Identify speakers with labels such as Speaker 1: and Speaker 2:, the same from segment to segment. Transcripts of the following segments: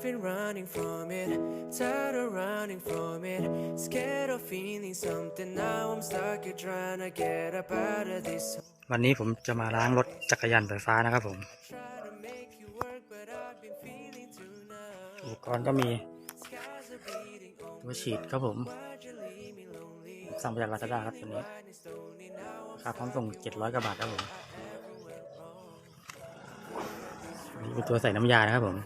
Speaker 1: I've been running from it, tired of running from it. Scared of feeling something, now I'm stuck here trying to get up out of this.
Speaker 2: วันนี้ผมจะมาล้างรถจักรยานไฟฟ้านะครับผม อุปกรณ์ก็มีตัวฉีดครับผมสั่งมาจากลาซาด้าครับตัวนี้ราคาพร้อมส่ง 700กว่าบาทครับผมนี่เป็นตัวใส่น้ำยานะครับผม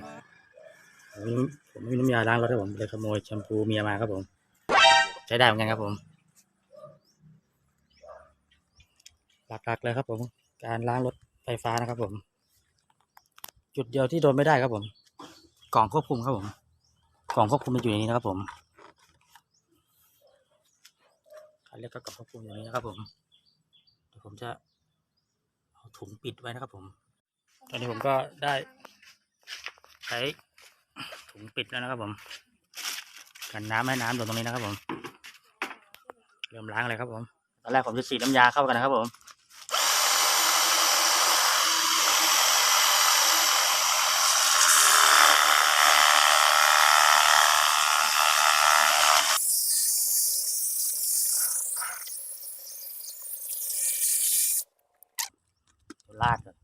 Speaker 2: ผมไม่ผมมีน้ำยาล้างรถครับผมเลยขโมยแชมพูเมียมาครับผม ใช้ได้เหมือนกันครับผม หลักๆเลยครับผม การล้างรถไฟฟ้านะครับผม จุดเดียวที่โดนไม่ได้ครับผม กล่องควบคุมครับผม กล่องควบคุมมันอยู่ในนี้นะครับผมเขาเรียกก็กล่องควบคุมอย่างนี้นะครับผมเดี๋ยวผมจะเอาถุงปิดไว้นะครับผม ตอนนี้ผมก็ได้ใช้ ถุงปิดแล้วนะครับผม กันน้ำให้น้ำอยู่ตรงนี้นะครับผม เริ่มล้างเลยครับผม ตอนแรกผมจะฉีดน้ำยาเข้ากันนะครับผมลาดก่อน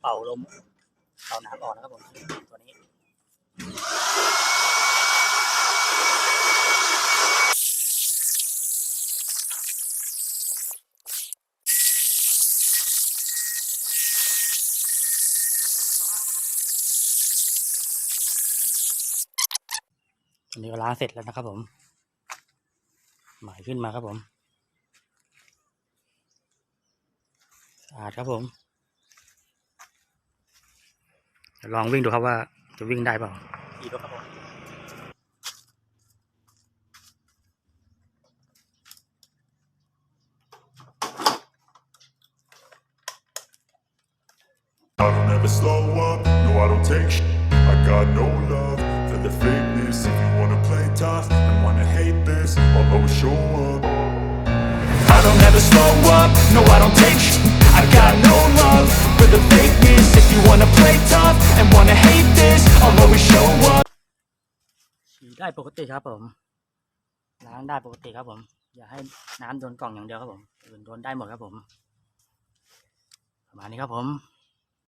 Speaker 2: เป่าลมเป่าน้ำออกนะครับผมตัวนี้ อันนี้ก็ล้างเสร็จแล้วนะครับผม หมายขึ้นมาครับผมสะอาดครับผมเดี๋ยวลองวิ่งดูครับว่าจะวิ่งได้เปล่าดีรถครับผม
Speaker 3: I don't ever slow up, no I don't take sh- I got no love for the fakeness tough and wanna hate this I'll always show up
Speaker 4: I don't ever slow up, no I don't take sh- I got no love for the fakeness If you wanna play tough and wanna hate this I'll always show up
Speaker 2: ฉีดได้ปกติครับผม ล้างได้ปกติครับผม อย่าให้น้ำโดนกล่องอย่างเดียวครับผมอื่นโดนได้หมดครับผม ประมาณนี้ครับผม